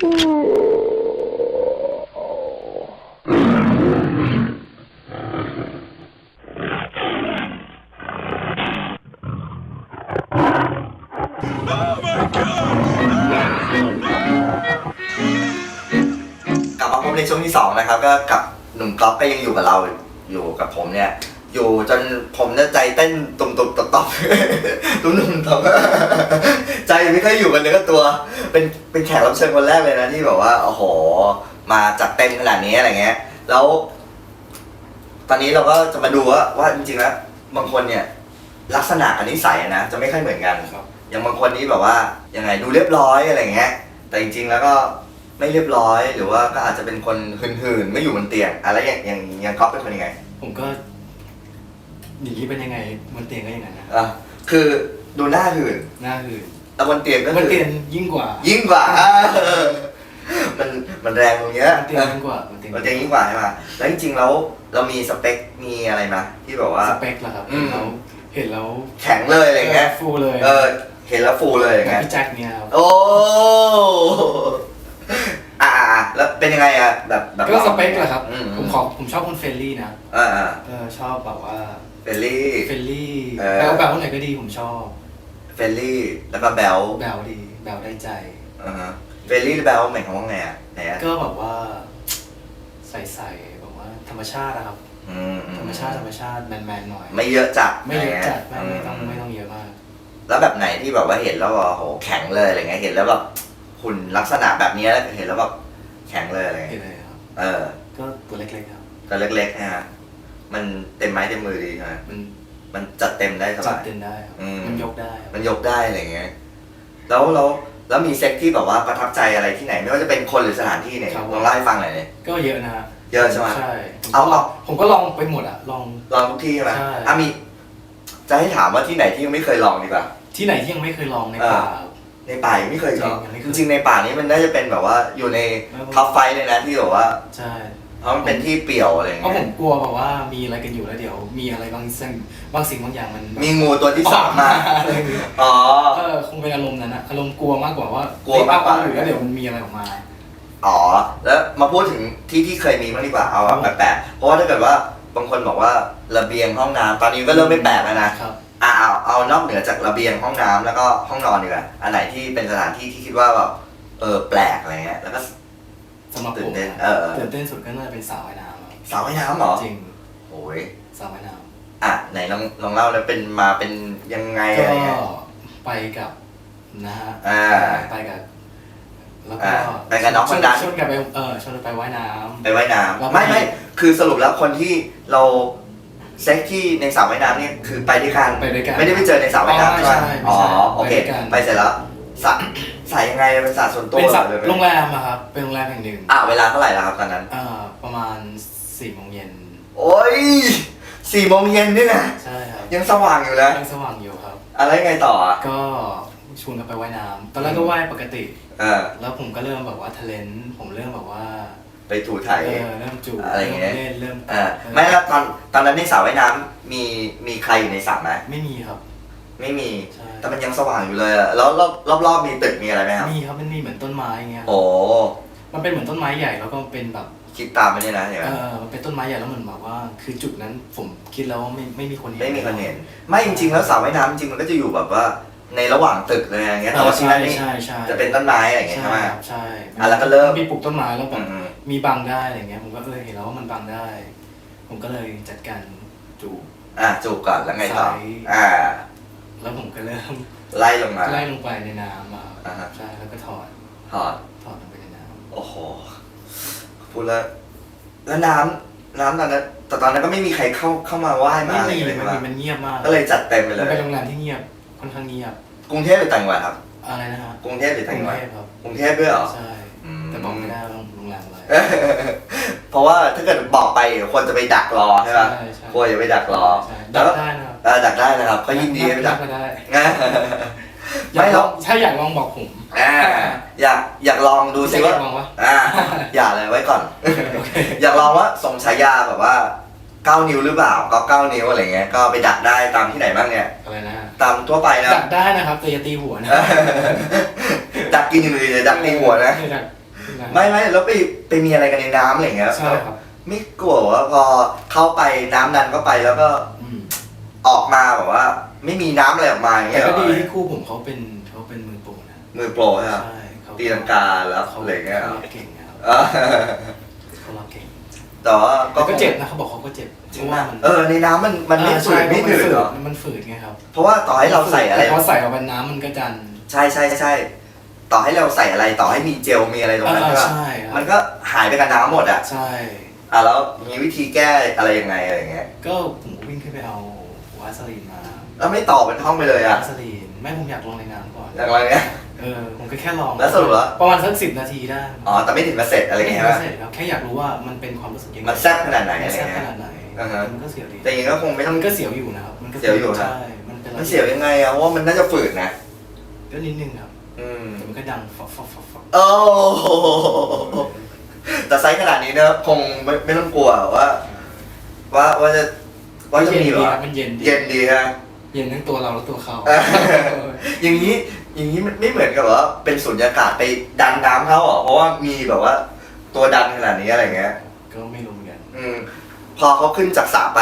กลับมาพบในช่วงที่สองนะครับ ก็กับหนุ่มก๊อฟก็ยังอยู่กับเราอยู่กับผมเนี่ย อยู่จนผมเนี่ยใจเต้นตุ่มๆต่อมๆตุ้มๆต่อมๆใจไม่ค่อยอยู่กันเนื้อกับตัว เป็นเป็นแขกรับเชิญคนแรกเลยนะที่แบบว่าโอ้โห มาจัดเต็มขนาดนี้อะไรเงี้ย แล้ว ตอนนี้เราก็จะมาดูว่าว่าจริงๆแล้วบางคนเนี่ย ลักษณะกับนิสัยนะจะไม่ค่อยเหมือนกันครับอย่างบางคนนี้แบบว่ายังไงดูเรียบร้อยอะไรเงี้ย แต่จริง ๆ แล้วก็ไม่เรียบร้อยหรือว่าก็อาจจะเป็นคนหืนๆไม่อยู่บนเตียงอะไรอย่างอย่างอย่างก๊อฟเป็นคนยังไง ผมก็ อย่างนี้เป็นยังไงบนเตียงก็อย่างนั้นนะอะคือดูหน้าหืนหน้าหืนแต่บนเตียงก็บนหืเตียงนยิ่งกว่ายิ่งกว่าอ่ามันมันแรงตรงเนี้ย บนเตียงยิ่งกว่าบนเตียงบนเตียงยิ่งกว่าใช่ไหมแล้วจริงๆแล้วเรามีสเปค มีอะไรมาที่แบบว่า สเปคเหรอครับอืมเห็นแล้วเห็นแล้วแข็งเลยอะไรเงี้ย ฟูเลยเออ เห็นแล้วฟูเลยอย่างกับเงี้ยพี่แจ็คเนี่ยครับโอ้อ่าอ่า แล้วเป็นยังไงอะแบบแบบก็สเปคแหละครับ อืมผมขอผมชอบคนเฟรนลี่นะอ่าอ่าเออชอบแบบว่าเฟลลี่ เฟรนลี่เออแบลแบลไหนก็ดีผมชอบเฟลลี่ แล้วก็แบลแบลดีแบลได้ใจ อ่าฮะเฟลลี่หรือแบลหมายความว่าไงอะไหนอะก็แบบว่าใส่ๆแบบว่าธรรมชาตินะครับ อืมอืธรรมชาติธรรมชาติแมนๆหน่อย ไม่เยอะจัดไม่เยอะจัดะไม่รเงี้ยไม่ต้องไม่ต้องเยอะมาก แล้วแบบไหนที่แบบว่าเห็นแล้วว่าโหแข็งเลยอะไรเงี้ยเห็นแล้วแบบหุ่นลักษณะแบบนี้แล้วเห็นแล้วแบบ แข็งเลยอะไรเห็เงี้นยเลยครับ เออ ก็ตัวเล็กๆครับ ก็เล็กๆนะฮะมันเต็มไม้เต็มมือดีใช่ไหมมันมันจัดเต็มได้สจัดบายเต็มได้ครับ อืม มันยกได้ครับมันยกได้อะไรเงี้ย แล้วแล้วแล้วมีเซ็กที่แบบว่าประทับใจอะไรที่ไหน ไม่ว่าจะเป็นคนหรือสถานที่เนี่ยลองเล่าให้ฟังหน่อยเลย ก็เยอะนะฮะเยอะใช่ไหมใช่ผมเอาก็ลเอาองผมก็ลองไปหมดอะลอง ลองทุกที่ใช่ไหมใช่ อะมี จะให้ถามว่าที่ไหนที่ยังไม่เคยลองดีกว่า ที่ไหนที่ยังไม่เคยลองในเออ ป่า ในป่ายังไม่เคยลองจริงยังไม่เคจย ริงๆในป่านี้มันน่าจะเป็นแบบว่าอยู่ในท็อปไฟว์เลยนะที่แบบว่าใช่ เพราะมันเป็นที่เปี่ยวอะไรอย่างเพราะผเงี้ยมกลัวแบบว่ามีอะไรกันอยู่แล้วเดี๋ยว มีอะไรบางสิ่งบางสิ่งบางอย่างมันมีงูตัวที่สามมาอะไรอย่างเงี้ยอ๋อ เออคงเป็นอารมณ์นั้นอะอารมณ์กลัวมากกว่าว่ากลัวมากกว่า เฮ้ยเออยู่แล้วเดี๋ยวมันมีอะไรออกมา อ๋อ แล้วมาพูดถึงที่ที่เคยมีบ้างดีกว่าเอาแบบแปลกๆเพราะว่าถ้าเกิดว่าบางคนบอกว่าระเบียงห้องน้ำตอนนี้ก็เริ่มไม่แปลกแล้วนะครับ อ่าเอาเอานอกเหนือจากระเบียงห้องน้ำแล้วก็ห้องนอนดีกว่าอันไหนที่เป็นสถานที่ที่คิดว่าแบบเออแปลกอะไรเงี้ยแล้วก็ สำหรับตื่ผนมเต้นนะเออตื่นเต้นสุดก็น่าจะเป็นสาวว่ายน้ำครับสระว่ายน้ำเหรอ จริงโอ้ยสาวว่ายน้อะไหนลองลองเล่าเลยเป็นมาเป็นยังไงำอะไรก็เงี้ยไปกับนะฮะอ่า ไปกับ แล้วอ่าก็ไปกับน้องคนนั้นชวนกันไปเออชวนกันไปว่ายน้ำ ไปว่ายน้เราำไปไม่ไม่คือสรุปแล้วคนที่เรา เซ็กที่ในสระว่ายน้ำเนี่ยคือไปด้วยกันไปด้วยกันไม่ได้ไปเจอในสระว่ายน้ำอ๋อใช่ไหมไม่ใช่อ๋อไม่ใช่โอเคไปด้วยกันไปเสร็จแล้วสระสระยังไงเป็นสระส่วนตัวเป็นสับเลยไหมโรงแรมอะครับเป็นโรงแรมแห่งหนึ่งอะเวลาเท่าไหร่แล้วครับตอนนั้นอ่าประมาณสี่โมงเย็นโอ้ยสี่โมงเย็นนี่นะใช่ครับยังสว่างอยู่นะยังสว่างอยู่ครับ อะไรไงต่ออะก็ชวนกันไปว่ายน้ำตอนแรกก็ว่ายปกติเออแล้วผมก็เริ่มแบบว่าทะเลนผมเริ่มแบบว่า ไปถูไถเออเริ่มจูบอะไรอย่างเงี้ยเริ่มเล่นเริ่มเออไม่แล้วตอนตอนนั้นในสระว่ายน้ำมีมีใครอยู่ในสระไหมไม่มีครับ ไม่มี ใช่ แต่มันยังสว่างอยู่เลยอะแล้วรอบรอบรอบมีตึกมีอะไรไหมครับมีครับมันมีเหมือนต้นไม้อย่างเงี้ยโอ้มันเป็นเหมือนต้นไม้ใหญ่แล้วก็เป็นแบบ คิดตามไม่ได้นะเห็นไหมเออมันเป็นต้นไม้ใหญ่แล้วเหมือนแบบว่า คือจุดนั้นผมคิดแล้วว่าไม่ไม่มีคนเห็น ไม่มีคนเห็นไม่จริงๆแล้วสระว่ายน้ำจริงๆมันก็จะอยู่แบบว่าในระหว่างตึกเลยอย่างเงี้ยแต่ว่าที่ใช่นั่นนี่ใช่ใช่จะเป็นต้นไม้อะไรอย่างเงี้ยใช่ใช่ไหมครับใช่อะแล้วก็เริ่ม มีปลูกต้นไม้แล้วแบอืบมอื มมีบังได้อะไรเงี้ยผมก็เลยเห็นแล้วว่ามันบังได้ ผมก็เลยจัดการจูบ อะจูบก่อนแล้วไงต่อ ใส่ อ่า แล้วผมก็เริ่มไล่ลงมา ไล่ลงไปในน้ำอะครับอ่าฮะ ใช่แล้วก็ถอดถอดถอดลงไปในน้โอ้โหพูดแล้วแล้วน้ำน้ำตอนนั้นแต่ตอนนั้นก็ไม่มีใครเข้าเข้ามาไหว้ำมาไม่อะไรมีเลยมันใช่มีไหมมันเงียบมากก็เลยจัดเต็มไปเลมันย เป็นโรงแรมที่เงียบค่อนข้างเงียบกรุงเทพหรือต่างจังหวัดครับ อะไรนะฮะกรุงเทพหรือกต่างรุจังงหวัดเทพครับกรุงเทพด้วยเหรอ ใช่ อืม แต่บอกไม่ได้ว่าโรง แรมอะไร เพราะว่าถ้าเกิดบอกไปเดี๋ยวคนจะไปดักรอใช่ป่ะใช่ใช่ กลัวจะไปดักรอใช่แล้ดัวกได้นะครับเออดักได้นะครับเขายินดีให้ไปดักก็ได้นะอยากไม่หลรอองกถ้าอยากลองบอกผมอ่าอยากอยากลองดูสิจะว่าอยากลองวะ อ่า อย่าเลยไว้ก่อนโอเคอยากลองว่าสมฉายาแบบว่าเก้านิ้วหรือเปล่าก็เก้านิ้วอะไรเงี้ยก็ไปดักได้ตามที่ไหนบ้างเนี่ย อะไรนะฮะตามทั่วไปนะ ดักได้นะครับแต่อย่าตีหัวนะดักกินอย่างอื่นเลยดักในหัวนะ ดัก ไม่ไม่แล้วไปไปมีอะไรกันในน้ำอะไรอย่างเงี้ยใช่ครับ ไม่กลัวว่าพอเข้าไปน้ำดันเข้าไปแล้วก็อืมออกมาแบบว่า ไม่มีน้ำอะไรออกมาอย่างแต่เงี้ยก็ดีเหรอที่คู่ผมเขาเป็นเขาเป็นมือโปรนะมือโปรใช่ไหม ใช่เขาตีลังกาแล้วเขาอะไรเงี้ยเขารับเก่งนะครับเออเขารับเก่งแต่ว่าแต่ก็เจ็บนะเขาบอกเขาก็เจ็บจริงเพว่าราะว่ามันเออในน้ำมันมันไม่อ่าฝืดใช่ไม่หนืดเหรอมันฝืดไงครับเพราะว่าต่อให้เราใส่อะไรแต่พอใส่ออกไปน้ำมันก็ดัน ใช่ใช่ใช่ ต่อให้เราใส่อะไรต่อให้มีเจลมีอะไรตรงนั้นอ่าก็ใช่ครับ มันก็หายไปกับน้ำหมดอะใช่ อะแล้วมีวิธีแก้อะไรยังไงอะไรเงี้ยก็ผมก็วิ่งขึ้นไปเอาวาสลีนมาแล้วไม่ต่อเป็นห้องไปเลยอะวาสลีนแม่ผมอยากลงในน้ำก่อน อย่างไรเงี้ย เออผมก็แค่ลองแล้วสรุปแล้วประมาณสักสิบนาทีได้อ๋อแต่ไม่ถึงมาเสร็จอะไรเงี้ยใช่ไหม ม่เสร็จครับแค่อยากรู้ว่ามันเป็นความรู้สึกยังไงมันแซ่บขนาดไหนมันอะไรแซ่บขเงี้ยนาดไหนอ่าฮะ มันก็เสียวดีแต่อย่างงี้ก็คงไม่ต้อง มันก็เสียวอยู่นะครับมันก็เสียวอยู่นะ ใช่มันเป็นอะไรมันเสียวยังไงอะเพราะว่ามันน่าจะฝืดนะก็นิดนึงครับอื มแต่มันก็ดังฟอกฟอกฟอกฟอกโอ้โหแต่ไซส์ขนาดนี้เนี่ยคงไม่ไม่ต้องกลัวว่า ว่าว่าจะว่าจะมีเย็นแบดีบครับมันเย็นดีเย็นดีฮะเย็นทั้งตัวเราและตัวเขาเอออย่างนี้อย่างนี้มันไม่เหมือนกับว่าเป็นสุญญากาศไปดันน้ำเขาเหรอเพราะว่ามีแบบว่า ตัวดันขนาดนี้อะไรเงี้ย ก็ไม่รู้เหมือนกันอืม พอเขาขึ้นจากสระไป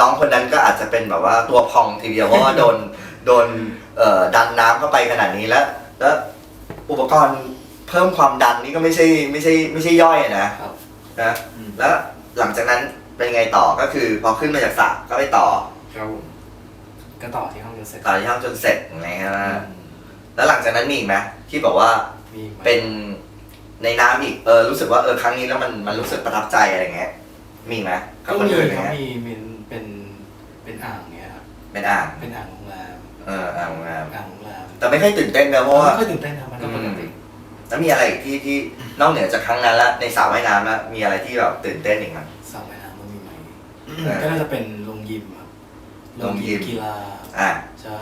น้องคนนั้นก็อาจจะเป็นแบบว่าตัวพองทีเดียวเพราะว่าโดนโดนเอ่อดันน้ำเข้าไปขนาดนี้แล้ว แล้วอุปกรณ์เพิ่มความดันนี่ก็ไม่ใช่ไม่ใช่ไม่ใช่ย่อยอะนะครับ นะอืม แล้วหลังจากนั้นเป็นไงต่อก็คือพอขึ้นมาจากสระก็ไปต่อครับผมก็ต่อที่ห้องจนเสร็จต่อที่ห้องจนเสร็จอย่างเงี้ยอืนะมแล้วหลังจากนั้นมีอีกไหมที่บอกว่ามีอีกไหมเป็นในน้ำอีกเออรู้สึกว่าเออครั้งนี้แล้วมันมันรู้สึกประทับใจอะไรเงี้ยมีไหมกัก็บคนมีอื่นครับเงี้ยมีมีเป็นเป็นอ่างเนี้ยครับเป็นอ่างเป็นอ่างโรงแรมเอออ่างโรงแรมอ่างโรง แรมแต่ไม่ค่อยตื่นเต้นนะเพราะว่าไม่ค่อยตื่นเต้นครับมันก็ปกติแล้วมีอะไรอีกที่ที่นอกเหนือจากครั้งนั้นแล้วในสระว่ายน้ำแล้วมีอะไรที่แบบตื่นเต้นอีกไหมสระว่ายน้ำมันมีไหมเออก็น่าจะเป็นโรงยิมครับโรงยิม กีฬาอะ ใช่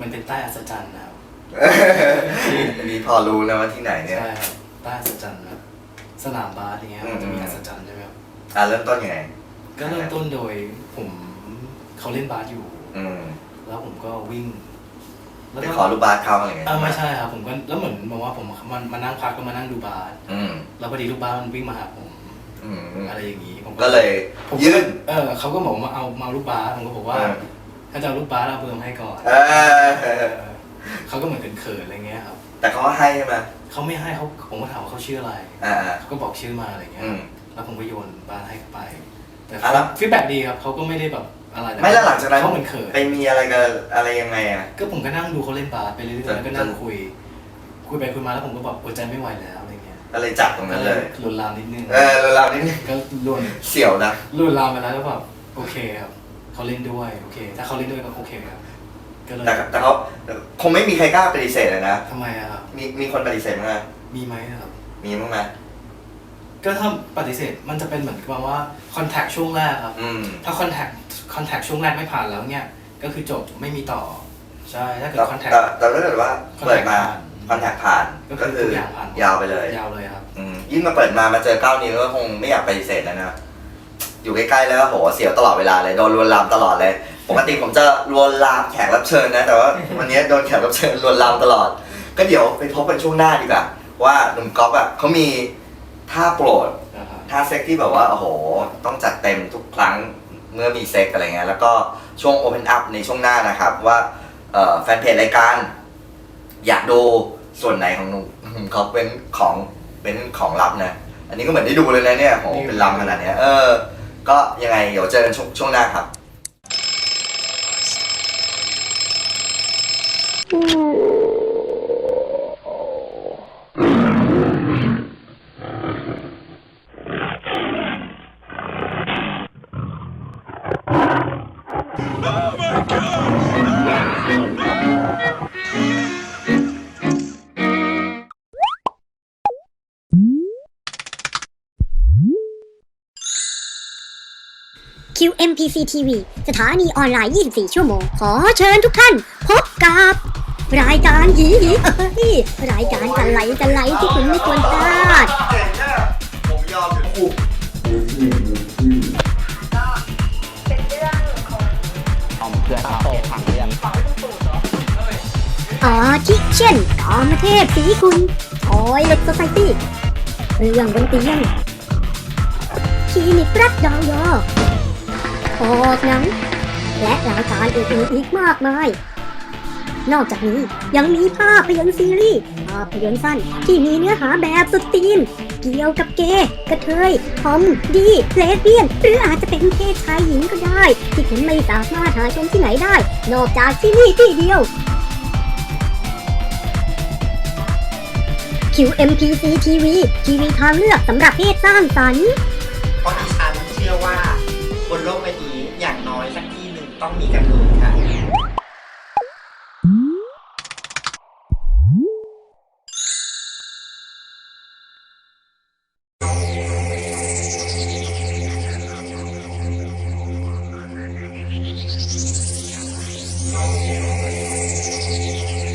มันเป็นใต้อัศจรรย์นะครับอันนี้พอรู้นะว่าที่ไหนเนี่ย ใช่ครับใต้อัศจรรย์ครับสนามบาสอย่างเงี้ยอืม มันจะมีอัศจรรย์ใช่ไหมครับอะเริ่มต้นยังไง ก็เริ่มต้นโดยผมเขาเล่นบาสอยู่ อืม แล้วผมก็วิ่ง แล้วไปก็ขอรูปบาสเขาอะไรเงี้ยอ่าไม่ใช่ครับผมก็แล้วเหมือนบอกว่าผมมันมานั่งพักก็มานั่งดูบาสอืมแล้วพอดีลูกบาสมันวิ่งมาหาผมอืมอืมอะไรอย่างนี้ผมก็เลยผมยื่น เออเขาก็บอกมาเอามาเอาลูกบาสผมก็บอกว่า เออ ถ้าจะเอาลูกบาสเอาเบอร์มาให้ก่อนเออเออเขาก็เหมือนเขินๆอะไรเงี้ยครับแต่เขาก็ให้ใช่ไหมเขาไม่ให้เขาผมก็ถามว่าเขาชื่ออะไรอ่าอ่าเขาก็บอกชื่อมาอะไรเงี้ย อืม แล้วผมก็โยนบาสให้เขาไป แต่อะแล้ว ฟีดแบ็ดีครับเขาก็ไม่ได้แบบ อะไรนะไม่แล้วหลังจากนั้นเขาเหมือนเขินไปมีอะไรกันอะไรยังไงอะ ก็ผมก็นั่งดูเขาเล่นบาสไปเรื่อยจนๆแล้วก็นั่งคุย คุยไปคุยมาแล้วผมก็แบบอดใจไม่ไหวแล้วอะไรเงี้ยก็เลยจับตรงนั้นเลยลวนลามนิดนึงเออเรานิดนึงก็ลวนเสี่ยวนะลวนลามไปแล้วแล้วแบบโอเคครับเขาเล่นด้วยโอเค ถ้าเขาเล่นด้วยก็โอเคครับก็เลยแต่แต่เขาคงไม่มีใครกล้าปฏิเสธเลยนะทำไมอะครับมีมีคนปฏิเสธไหมมีไหมนะครับ มีมั้งไหมก็ถ้าปฏิเสธมันจะเป็นเหมือนกับว่าคอนแทคช่วงแรกครับอืมถ้าคอนแทค คอนแทคช่วงแรกไม่ผ่านแล้วเนี่ย ก็คือจบไม่มีต่อ ใช่ ถ้าเกิดแต่คอนแทค แต่แต่ถ้าเกิดว่า contact เปิดมาผ่านคอนแทคผ่านก็ก็คือคืทุอกอย่างผ่านยาวไปเลยยาวเลยครับ อืมยิ่งมาเปิดมามาเจอเก้านิ้วก็คงไม่อยากปฏิเสธแล้วนะอยู่ใกล้ๆแล้วโหเสียวตลอดเวลาเลยโดนลวนลามตลอดเลยปกติผมจะลวนลามแขกรับเชิญนะแต่ว่าวันนี้โดนแขกรับเชิญลวนลามตลอด ก็เดี๋ยวไปพบกันช่วงหน้าดีกว่าว่าหนุ่มก๊อฟอะเขามีท่าโปรด นะครับ ท่าเซ็กที่แบบว่า โอ้โห ต้องจัดเต็มทุกครั้ง เมื่อมีเซ็กอะไรเงี้ยแล้วก็ช่วง Open Up ในช่วงหน้านะครับ ว่าเอ่อแฟนเพจรายการ อยากดูส่วนไหนของหนุ่มหนุ่มเขาเป็นของเป็นของลับนะ อันนี้ก็เหมือนได้ดูเลยนะเนี่ยโหเป็นลำขนาดเนี้ยเออ ก็ยังไงเดี๋ยวเจอกันช่วงช่วงหน้าครับ QMPC TV สถานีออนไลน์ 24 ชั่วโมง ขอเชิญทุกท่าน พบกับ รายการหีหีเอ้ยรายการกันไหลกันไหลที่คุณไม่ควรพลาดเจ๋งอะผมยอมถูกเป็นเรื่องของเอาเพื่อนเขาผังเรื่องของคุณปู่เหรออาทิเช่นกามเทพสีคุณโออยเล็กโซไซตี้เรื่องบนเตียงคลินิกรักดาวยอ ออกหนัง และรายการอื่นๆอีกมากมาย นอกจากนี้ยังมีภาพยนตร์ซีรีส์ภาพยนตร์สั้นที่มีเนื้อหาแบบสุดตีน เกี่ยวกับเกย์กระเทยทอมดีเลสเบี้ยน หรืออาจจะเป็นเพศชายหญิงก็ได้ ที่คุณไม่สามารถหาชมที่ไหนได้ นอกจากที่นี่ที่เดียว QMPC TV ทีวีทางเลือกสำหรับเพศสร้างสรรค์ เพราะดิฉันเชื่อว่าบนโลกใบนี้ ต้องมีการ์ตูนค่ะถึงก้องจะเรียนและ